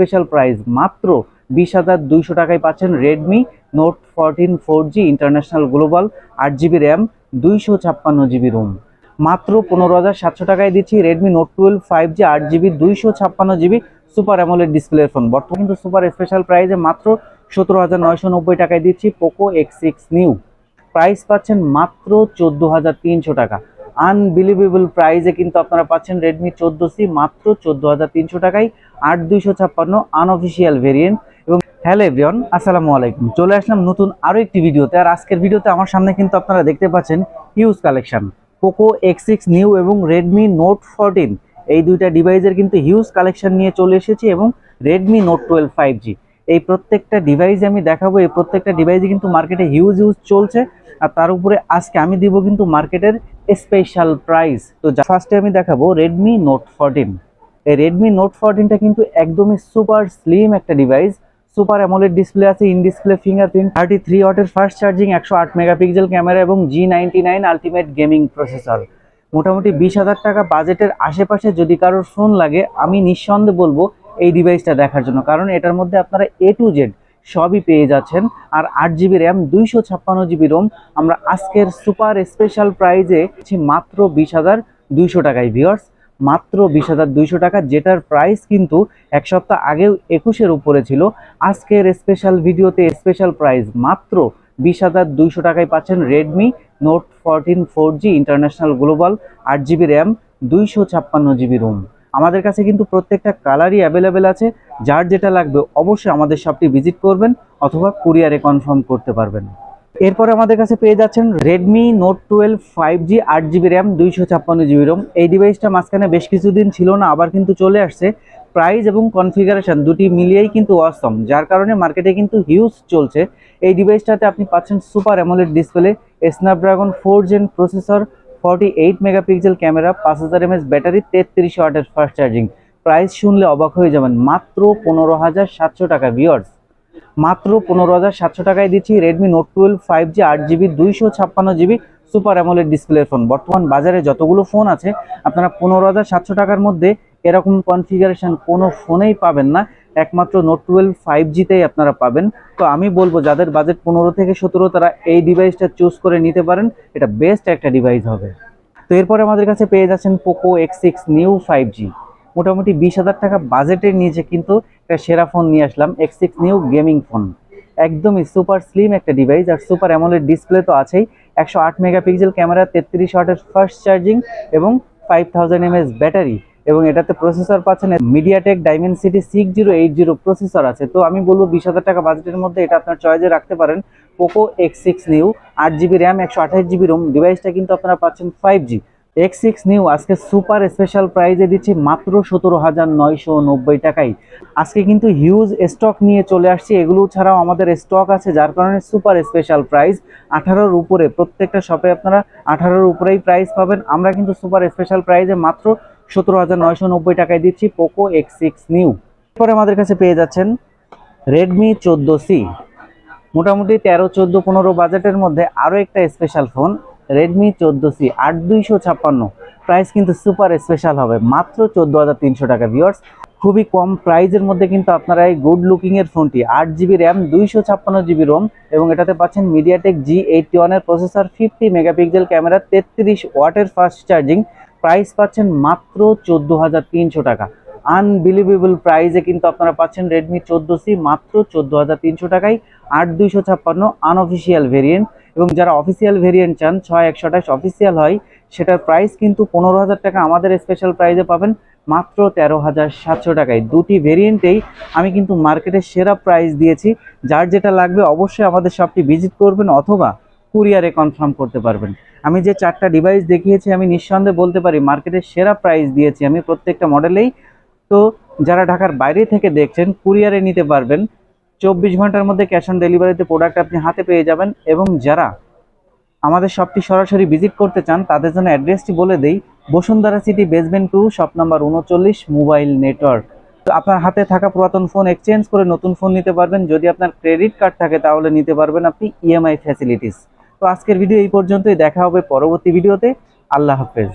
Special price মাত্র বিশ হাজার দুইশো টাকায় পাচ্ছেন Redmi Note fourteen four G international global আট জিবি র্যাম দুইশো ছাপ্পান্ন জিবি রুম মাত্র পনেরো হাজার সাতশো টাকায় দিচ্ছি Redmi Note twelve five G আট জিবি দুইশো ছাপ্পান্ন জিবি সুপার অ্যামোলেড ডিসপ্লের ফোন বর্তমানে কিন্তু সুপার স্পেশাল প্রাইসে মাত্র সতেরো হাজার নয়শো নব্বই টাকায় দিচ্ছি Poco X six new price পাচ্ছেন মাত্র চোদ্দ হাজার তিনশো টাকা। আনবিলিভেবল প্রাইসে কিন্তু আপনারা পাচ্ছেন রেডমি চোদ্দ সি মাত্র চোদ্দ হাজার তিনশো টাকায়, আট দুইশো ছাপ্পান্ন আনঅফিসিয়াল ভেরিয়েন্ট এবং হ্যালো এভরিওয়ান, আসসালামু আলাইকুম। চলে আসলাম নতুন আরও একটি ভিডিওতে। আর আজকের ভিডিওতে আমার সামনে কিন্তু আপনারা দেখতে পাচ্ছেন huge collection Poco X six new এবং রেডমি নোট ফোরটিন এই দুইটা ডিভাইসের কিন্তু হিউজ কালেকশন নিয়ে চলে এসেছি এবং Redmi Note twelve five G এই প্রত্যেকটা ডিভাইস আমি দেখাবো। এই প্রত্যেকটা ডিভাইসই কিন্তু মার্কেটে হিউজ ইউজ চলছে। আর তার উপরে আজকে আমি দিব কিন্তু মার্কেটের স্পেশাল প্রাইস তো ফার্স্টে আমি দেখাবো রেডমি নোট ফোরটিন এই রেডমি নোট ফোরটিনটা কিন্তু একদমই সুপার স্লিম একটা ডিভাইস সুপার অ্যামোলেড ডিসপ্লে আছে in display fingerprint thirty three ওয়াটের ফার্স্ট চার্জিং একশো আট মেগাপিক্সেল ক্যামেরা এবং G nine ultimate gaming processor মোটামুটি বিশ হাজার টাকা বাজেটের আশেপাশে যদি কারোর ফোন লাগে, আমি নিঃসন্দেহে বলব এই ডিভাইসটা দেখার জন্য। কারণ এটার মধ্যে আপনারা এ টু জেড সবই পেয়ে যাচ্ছেন। আর আট জিবি র্যাম দুইশো ছাপ্পান্ন জিবি রোম আমরা আজকের সুপার স্পেশাল প্রাইজে মাত্র বিশ হাজার দুইশো টাকায় ভিওর্স মাত্র বিশ হাজার দুইশো টাকা, যেটার প্রাইস কিন্তু এক সপ্তাহ আগেও একুশের উপরে ছিল। আজকের স্পেশাল ভিডিওতে স্পেশাল প্রাইস মাত্র বিশ হাজার দুইশো টাকায় পাচ্ছেন Redmi Note fourteen four G international global আট জিবি র্যাম দুইশো ছাপ্পান্ন জিবি রোম আমাদের কাছে কিন্তু প্রত্যেকটা কালারই অ্যাভেলেবেল আছে। যার যেটা লাগবে অবশ্যই আমাদের শপটি ভিজিট করবেন অথবা কুরিয়ারে কনফার্ম করতে পারবেন। এরপরে আমাদের কাছে পেয়ে যাচ্ছেন Redmi Note twelve five G আট জিবি র্যাম দুইশো ছাপ্পান্ন জিবি রোম এই ডিভাইসটা মাঝখানে বেশ কিছুদিন ছিল না, আবার কিন্তু চলে আসছে। প্রাইস এবং কনফিগারেশন দুটি মিলিয়েই কিন্তু অসম যার কারণে মার্কেটে কিন্তু হিউজ চলছে। এই ডিভাইসটাতে আপনি পাচ্ছেন super AMOLED display Snapdragon four Gen processor forty eight megapixel camera পাঁচ হাজার এমএস ব্যাটারি তেত্রিশ ওয়াটের ফাস্ট চার্জিং প্রাইস শুনলে অবাক হয়ে যাবেন, মাত্র পনেরো হাজার সাতশো টাকা ভিওর্স মাত্র পনেরো হাজার সাতশো টাকায় দিচ্ছি Redmi Note twelve five G আট জিবি দুইশো ছাপ্পান্ন জিবি সুপার অ্যামোলেড ডিসপ্লের ফোন বর্তমান বাজারে যতগুলো ফোন আছে, আপনারা পনেরো হাজার সাতশো টাকার মধ্যে এরকম কনফিগারেশন কোনো ফোনেই পাবেন না। একমাত্র নোট টুয়েলভ ফাইভ জিতেই আপনারা পাবেন। তো আমি বলব, যাদের বাজেট পনেরো থেকে সতেরো, তারা এই ডিভাইসটা চুজ করে নিতে পারেন। এটা বেস্ট একটা ডিভাইস হবে। তো এরপরে আমাদের কাছে পেয়ে যাচ্ছেন Poco X six new five G মোটামুটি বিশ হাজার টাকা বাজেটের নিচে কিন্তু একটা সেরা ফোন নিয়ে আসলাম X six new gaming phone একদমই সুপার স্লিম একটা ডিভাইস আর সুপার অ্যামোলেড ডিসপ্লে তো আছেই। একশো আট মেগাপিক্সেল ক্যামেরা, তেত্রিশ ওয়াটের ফার্স্ট চার্জিং এবং ফাইভ থাউজেন্ড এমএস ব্যাটারি এবং এটাতে প্রসেসর পাচ্ছেন MediaTek Dimensity six zero eight zero processor আছে। তো আমি বলব বিশ হাজার টাকা বাজেটের মধ্যে এটা আপনার চয়েসে রাখতে পারেন। পোকো এক্স সিক্স নিউ আট জিবি র্যাম একশো আঠাশ জিবি রোম ডিভাইসটা কিন্তু আপনারা পাচ্ছেন five G X six new আজকে সুপার স্পেশাল প্রাইজে দিচ্ছি মাত্র সতেরো হাজার নয়শো নব্বই টাকায়। আজকে কিন্তু হিউজ স্টক নিয়ে চলে আসছি। এগুলো ছাড়াও আমাদের স্টক আছে, যার কারণে সুপার স্পেশাল প্রাইস আঠারোর উপরে, প্রত্যেকটা শপে আপনারা আঠারোর উপরেই প্রাইস পাবেন। আমরা কিন্তু সুপার স্পেশাল প্রাইজে মাত্র সতেরো হাজার নয়শো নব্বই টাকায় দিচ্ছি পোকো এক্স সিক্স নিউ। এরপরে আমাদের কাছে পেয়ে যাচ্ছেন রেডমি চোদ্দ সি মোটামুটি তেরো, চোদ্দ, পনেরো বাজেটের মধ্যে আরও একটা স্পেশাল ফোন রেডমি চোদ্দ সি আট, দুইশো ছাপ্পান্ন। প্রাইস কিন্তু সুপার স্পেশাল হবে, মাত্র চোদ্দ হাজার তিনশো টাকা ভিওর্স খুবই কম প্রাইজের মধ্যে কিন্তু আপনারা এই গুড লুকিংয়ের ফোনটি আট জিবি র্যাম দুইশো ছাপ্পান্ন জিবি রোম এবং এটাতে পাচ্ছেন মিডিয়াটেক জি এইটটি ওয়ানের প্রসেসর ফিফটি মেগাপিক্সেল ক্যামেরা তেত্রিশ ওয়াটের ফাস্ট চার্জিং প্রাইস পাচ্ছেন মাত্র চোদ্দ হাজার তিনশো টাকা। আনবিলিভেবল প্রাইজে কিন্তু আপনারা পাচ্ছেন রেডমি চোদ্দ সি মাত্র চোদ্দ হাজার তিনশো টাকায় আট দুইশো ছাপ্পান্ন আনঅফিসিয়াল ভেরিয়েন্ট এবং যারা অফিসিয়াল ভেরিয়েন্ট চান, ছয় একশো আঠাশ অফিসিয়াল হয়, সেটার প্রাইস কিন্তু পনেরো হাজার টাকা আমাদের স্পেশাল প্রাইজে পাবেন মাত্র তেরো হাজার সাতশো টাকায়। দুটি ভেরিয়েন্টেই আমি কিন্তু মার্কেটের সেরা প্রাইস দিয়েছি। যার যেটা লাগবে অবশ্যই আমাদের শপটি ভিজিট করবেন অথবা কুরিয়ারে কনফার্ম করতে পারবেন। আমি যে চারটা ডিভাইস দেখিয়েছি, আমি নিঃসন্দেহে বলতে পারি মার্কেটের সেরা প্রাইস দিয়েছি আমি প্রত্যেকটা মডেলেই তো যারা ঢাকার বাইরে থেকে দেখছেন কুরিয়ারে নিতে পারবেন। চব্বিশ ঘণ্টার মধ্যে ক্যাশ অন ডেলিভারিতে প্রোডাক্ট আপনি হাতে পেয়ে যাবেন এবং যারা আমাদের শপটি সরাসরি ভিজিট করতে চান, তাদের জন্য অ্যাড্রেসটি বলে দেই, Bashundhara City basement two shop number উনচল্লিশ মোবাইল নেটওয়ার্ক তো আপনার হাতে থাকা পুরাতন ফোন এক্সচেঞ্জ করে নতুন ফোন নিতে পারবেন। যদি আপনার ক্রেডিট কার্ড থাকে, তাহলে নিতে পারবেন আপনি ইএমআই ফ্যাসিলিটিস তো আজকের ভিডিও এই পর্যন্তই। দেখা হবে পরবর্তী ভিডিওতে। আল্লাহ হাফেজ।